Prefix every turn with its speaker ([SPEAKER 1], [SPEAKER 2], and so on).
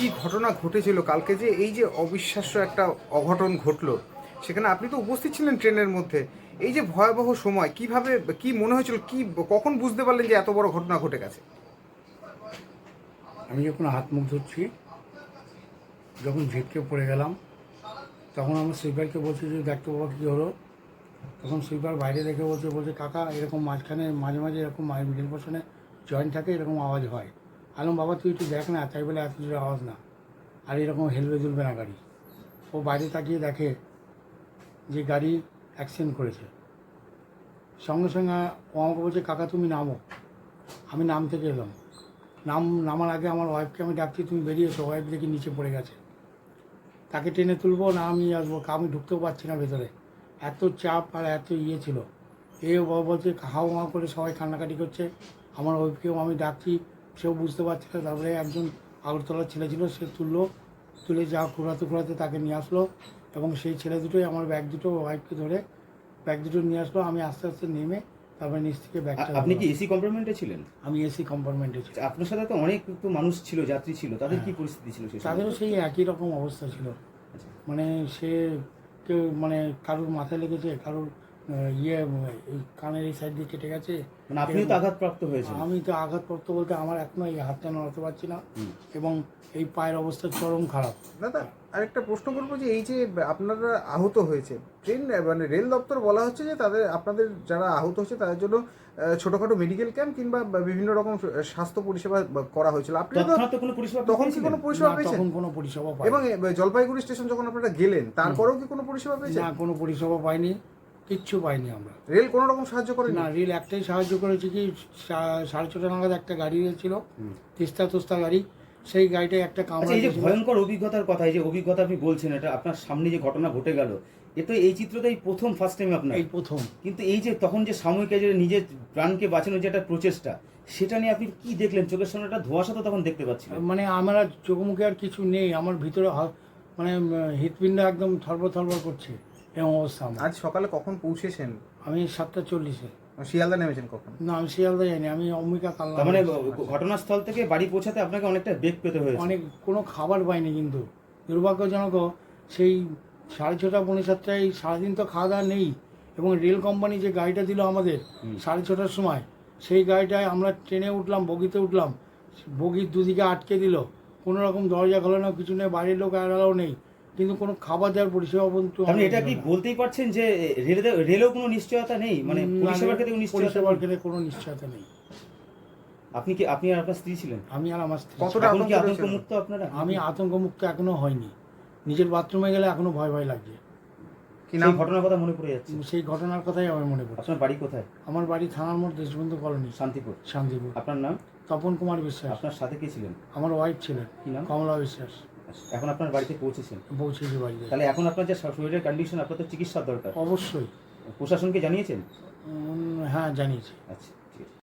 [SPEAKER 1] কি ঘটনা ঘটেছিল? কালকে যে এই যে অবিশ্বাস্য একটা অঘটন ঘটলো, সেখানে আপনি তো উপস্থিত ছিলেন ট্রেনের মধ্যে। এই যে ভয়াবহ সময়, কীভাবে, কি মনে হয়েছিল? কি, কখন বুঝতে পারলেন যে এত বড় ঘটনা ঘটে গেছে?
[SPEAKER 2] আমি যখন হাত মুখ ধুচ্ছি, যখন ঝিটকে পড়ে গেলাম, তখন আমার সুইপারকে বলছি যে দেখতে বাবা কী হলো? তখন সুইপার বাইরে দেখে বলছে বলছে, কাকা, এরকম মাঝখানে, মাঝে মাঝে এরকম মিডিল পোর্শনে জয়েন্ট থাকে, এরকম আওয়াজ হয়। আলম বাবা, তুই একটু দেখ না, তাই বলে এত জোরে আওয়াজ না। আর এরকম হেলবে দুলবে না গাড়ি। ও বাইরে তাকিয়ে দেখে যে গাড়ি অ্যাক্সিডেন্ট করেছে। সঙ্গে সঙ্গে ও আমাকে বলছে, কাকা, তুমি নামো। আমি নাম থেকে এলাম। নাম, নামার আগে আমার ওয়াইফকে আমি ডাকছি, তুমি বেরিয়েছো ওয়াইফ দেখি নিচে পড়ে গেছে। তাকে টেনে তুলবো না আমি আসব? আমি ঢুকতেও পারছি না ভেতরে। এত চাপ আর এত ইয়ে ছিল। এ বাবা বলছে হাও হাও করে সবাই কান্নাকাটি করছে। আমার ওয়াইফকেও আমি ডাকছি সেও বুঝতে পারছে না। তারপরে একজন আগরতলার ছেলে ছিল সে তুললো তুলে যা ঘোরাতে ঘোরাতে তাকে নিয়ে আসলো এবং সেই ছেলে দুটোই আমার ব্যাগ দুটো ওয়াইফকে ধরে ব্যাগ দুটো নিয়ে আসলো। আমি আস্তে আস্তে নেমে তারপরে নিচ থেকে ব্যাগটা
[SPEAKER 3] আপনি কি এসি কম্পার্টমেন্টে ছিলেন?
[SPEAKER 2] আমি এসি কম্পার্টমেন্টে ছিলাম।
[SPEAKER 3] আপনার সাথে তো অনেক তো মানুষ ছিল যাত্রী ছিল তাদের কি পরিস্থিতি ছিল
[SPEAKER 2] তাদেরও সেই একই রকম অবস্থা ছিল।
[SPEAKER 3] আচ্ছা।
[SPEAKER 2] মানে সে কেউ মানে কারোর মাথায় লেগেছে কারোর ইয়ে এই কানের এই সাইড দিয়ে কেটে গেছে।
[SPEAKER 3] মানে আপনিও তো আঘাতপ্রাপ্ত হয়েছেন।
[SPEAKER 2] আমি তো আঘাতপ্রাপ্ত বলতে আমার এখনও এই হাতটা নড়াতে পারছি না। এবং এই পায়ের অবস্থা চরম খারাপ।
[SPEAKER 1] দাদা আরেকটা প্রশ্ন করব যে এই যে আপনারা আহত হয়েছে ট্রেন মানে রেল দপ্তর বলা হচ্ছে যে তাদের আপনাদের যারা আহত হচ্ছে তাদের জন্য ছোটখাটো মেডিকেল ক্যাম্প কিংবা বিভিন্ন রকম স্বাস্থ্য পরিষেবা করা হয়েছিল। আপনি তো
[SPEAKER 3] তৎক্ষণাৎ তো কোনো পরিষেবা
[SPEAKER 1] তখন কি কোনো পরিষেবা
[SPEAKER 2] না,
[SPEAKER 1] পেয়েছেন?
[SPEAKER 2] তখন কোনো পরিষেবা
[SPEAKER 1] এবং জলপাইগুড়ি স্টেশন যখন আপনারা গেলেন তারপরেও কি কোনো পরিষেবা পেয়েছেন?
[SPEAKER 2] না কোনো পরিষেবা পাইনি। কিচ্ছু পাইনি আমরা।
[SPEAKER 1] রেল কোনো রকম সাহায্য করে
[SPEAKER 2] না রেল একটাই সাহায্য করেছে কি সা- সাড়ে ছটা নাগাদ একটা গাড়ি ছিল
[SPEAKER 3] হুম।
[SPEAKER 2] তিস্তা তোস্তা গাড়ি। সেই গাড়িটায় একটা
[SPEAKER 3] আচ্ছা
[SPEAKER 2] কামড়া
[SPEAKER 3] এই যে ভয়ঙ্কর অভিজ্ঞতার কথা এই যে অভিজ্ঞতা আপনি বলছেন এটা আপনার সামনে যে ঘটনা ঘটে গেল এ তো এই চিত্রটা এই প্রথম ফার্স্ট টাইম আপনার।
[SPEAKER 2] এই প্রথম।
[SPEAKER 3] কিন্তু এই যে তখন যে সাময়িক যে নিজের প্রাণকে বাঁচানোর যে একটা প্রচেষ্টা সেটা নিয়ে আপনি কি দেখলেন? চোখের সামনে একটা ধোঁয়াশা তো তখন দেখতে পাচ্ছিলেন।
[SPEAKER 2] মানে আমার আর চোখ মুখে আর কিছু নেই আমার ভিতরে মানে হৃৎপিণ্ড একদম থরবর থরবর করছে। এরকম অবস্থা আমার।
[SPEAKER 1] আজ সকালে কখন পৌঁছেছেন?
[SPEAKER 2] আমি সাতটা চল্লিশে।
[SPEAKER 1] শিয়ালদা নেমেছেন কখন?
[SPEAKER 2] না আমি শিয়ালদা যাইনি আমি অম্বিকা
[SPEAKER 3] তার মানে ঘটনাস্থল থেকে বাড়ি পৌঁছাতে আপনাকে অনেকটা বেগ পেতে হয়েছে।
[SPEAKER 2] অনেক কোনো খাবার পাইনি কিন্তু। দুর্ভাগ্যজনক সেই সাড়ে ছটা পৌনে সাতটায় সারাদিন তো খাওয়া দাওয়া নেই এবং রেল কোম্পানি যে গাড়িটা দিল আমাদের সাড়ে ছটার সময় সেই গাড়িটায় আমরা ট্রেনে উঠলাম বগিতে উঠলাম। বগির দুদিকে আটকে দিল। কোনো রকম দরজা খোলা না কিছু নেই বাইরের লোক এড়ালাও নেই। কিন্তু কোনো খাবার দেওয়ার পরিষেবা পর্যন্ত
[SPEAKER 3] আপনি এটা কি বলতেই পারছেন যে রেলে রেলেও কোনো নিশ্চয়তা নেই? মানে পরিষেবার ক্ষেত্রে কোনো নিশ্চয়তা
[SPEAKER 2] পরিষেবার ক্ষেত্রে কোনো নিশ্চয়তা নেই।
[SPEAKER 3] আপনি কি আপনি আর আপনার স্ত্রী ছিলেন?
[SPEAKER 2] আমি আর আমার স্ত্রী
[SPEAKER 1] কতটা
[SPEAKER 3] এখন কি
[SPEAKER 1] আতঙ্ক
[SPEAKER 3] আতঙ্ক মুক্ত আপনারা?
[SPEAKER 2] আমি আতঙ্কমুক্ত এখনও হয়নি। নিজের বাথরুমে গেলে এখনও ভয় ভয় লাগছে
[SPEAKER 1] কি নাম?
[SPEAKER 3] ঘটনার কথা মনে পড়ে যাচ্ছে।
[SPEAKER 2] সেই ঘটনার কথাই আমার মনে পড়ে
[SPEAKER 3] আপনার বাড়ি কোথায়?
[SPEAKER 2] আমার বাড়ি থানার মোড় দেশবন্ধু কলোনি।
[SPEAKER 3] শান্তিপুর।
[SPEAKER 2] শান্তিপুর।
[SPEAKER 3] আপনার নাম?
[SPEAKER 2] তপন কুমার বিশ্বাস।
[SPEAKER 3] আপনার সাথে কে ছিলেন?
[SPEAKER 2] আমার ওয়াইফ ছিলেন।
[SPEAKER 3] কি নাম?
[SPEAKER 2] কমলা বিশ্বাস।
[SPEAKER 3] এখন আপনার বাড়িতে পৌঁছেছেন।
[SPEAKER 2] পৌঁছেছি বাড়িতে।
[SPEAKER 3] তাহলে এখন আপনার যে শরীরের কন্ডিশন আপনার তো চিকিৎসার দরকার।
[SPEAKER 2] অবশ্যই।
[SPEAKER 3] প্রশাসনকে জানিয়েছেন?
[SPEAKER 2] হ্যাঁ জানিয়েছি।
[SPEAKER 3] আচ্ছা।